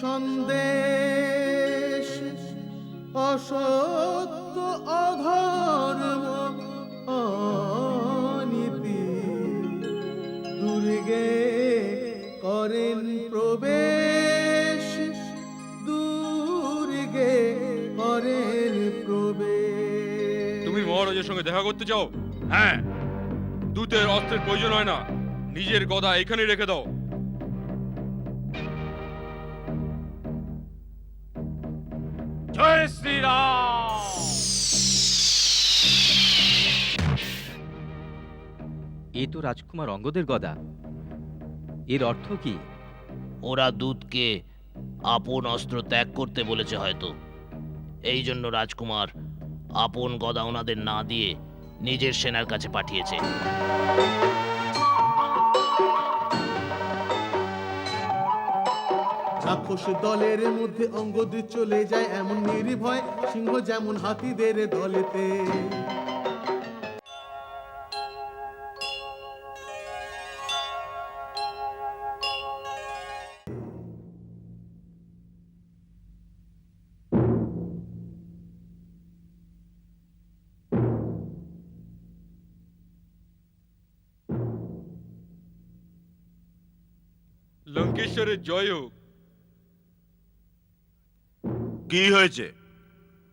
সন্দেশ, অসত্য অধর্ম, অনীতি। দুর্গে করেন প্রবেশ, দুর্গে করেন প্রবেশ। তুমি মহারাজের সঙ্গে দেখা করতে চাও? হ্যাঁ। দূতের অস্ত্রের প্রয়োজন হয় না। নিজের গদা এখানে রেখে দাও। জয় শ্রীরাম! এ তো রাজকুমার অঙ্গদের গদা। এর অর্থ কি? ওরা দূতকে আপন অস্ত্র ত্যাগ করতে বলেছে হয়তো। এই জন্য রাজকুমার আপন গদা ওনাদের না দিয়ে নিজের সেনার কাছে পাঠিয়েছে। রাক্ষস দলের মধ্যে অঙ্গদ চলে যায় এমন নির্ভয় সিংহ যেমন হাতিদের দলেতে। লঙ্কেশ্বরের জয় হোক কি হয়েছে?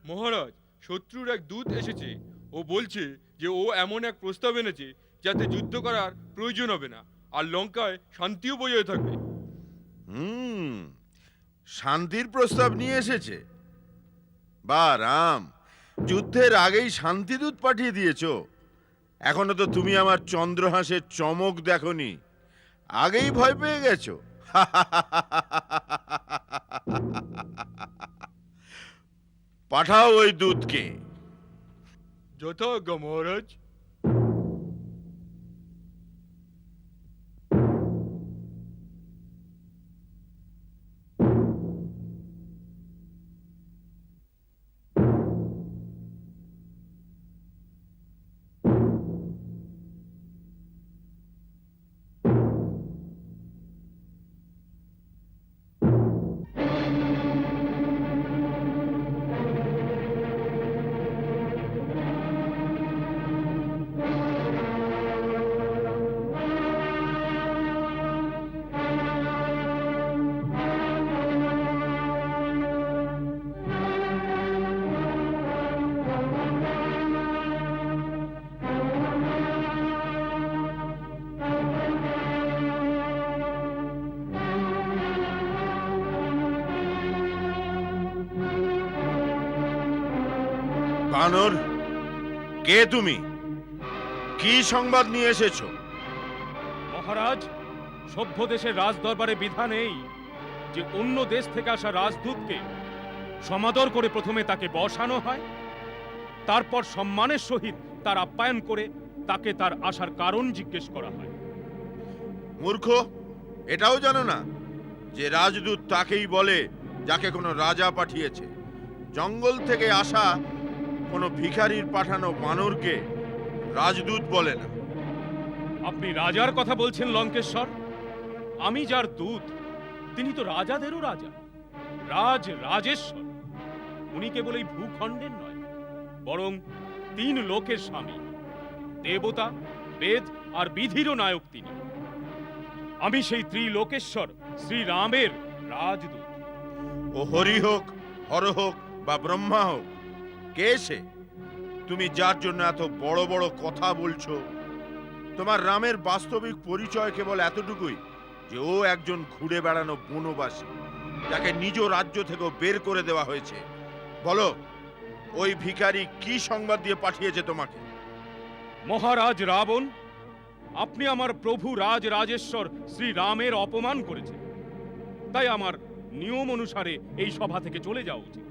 মহারাজ শত্রুর এক দূত এসেছে। ও বলছে যে ও এমন এক প্রস্তাব এনেছে যাতে যুদ্ধ করার প্রয়োজন হবে না আর লঙ্কায় শান্তিও বজায় থাকবে। হুম শান্তির প্রস্তাব নিয়ে এসেছে। বা রাম যুদ্ধের আগেই শান্তিদূত পাঠিয়ে দিয়েছ। এখনও তো তুমি আমার চন্দ্রহাসের চমক দেখনি। আগেই ভয় পেয়ে গেছো। পাঠাও ওই দূতকে যথাজ্ঞ মহারাজ। বানর কে তুমি? কি সংবাদ নিয়ে এসেছ? মহারাজ সভ্য দেশের রাজ দরবারে বিধান এই যে অন্য দেশ থেকে আসা রাজদূতকে সমাদর করে প্রথমে তাকে বসানো হয় তারপর সম্মানের সহিত তার আপ্যায়ন করে তাকে তার আসার কারণ জিজ্ঞেস করা হয়। মূর্খ এটাও জানো না যে রাজদূত তাকেই বলে যাকে কোনো রাজা পাঠিয়েছে। জঙ্গল থেকে আসা কোনো ভিখারির পাঠানো বানরকে রাজদূত বলে না। আপনি রাজার কথা বলছেন লঙ্কেশ্বর? আমি যার দূত তিনি তো রাজাদেরও রাজা। রাজ রাজেশ্বর। উনি কেবল এই ভূখণ্ডের নয় বরং তিন লোকের স্বামী। দেবতা বেদ আর বিধিরও নায়ক তিনি। আমি সেই ত্রিলোকেশ্বর শ্রীরামের রাজদূত। ও হরি হোক হর হোক বা ব্রহ্মা হোক কে সে? তুমি যার জন্য এত বড় বড় কথা বলছো? তোমার রামের বাস্তবিক পরিচয় কেবল এতটুকুই যে ও একজন ঘুরে বেড়ানো বনবাসী, যাকে নিজ রাজ্য থেকেও বের করে দেওয়া হয়েছে। বলো, ওই ভিখারি কি সংবাদ দিয়ে পাঠিয়েছে তোমাকে? মহারাজ রাবণ, আপনি আমার প্রভু রাজ রাজেশ্বর শ্রী রামের অপমান করেছেন। তাই আমার নিয়ম অনুসারে এই সভা থেকে চলে যাওয়া উচিত।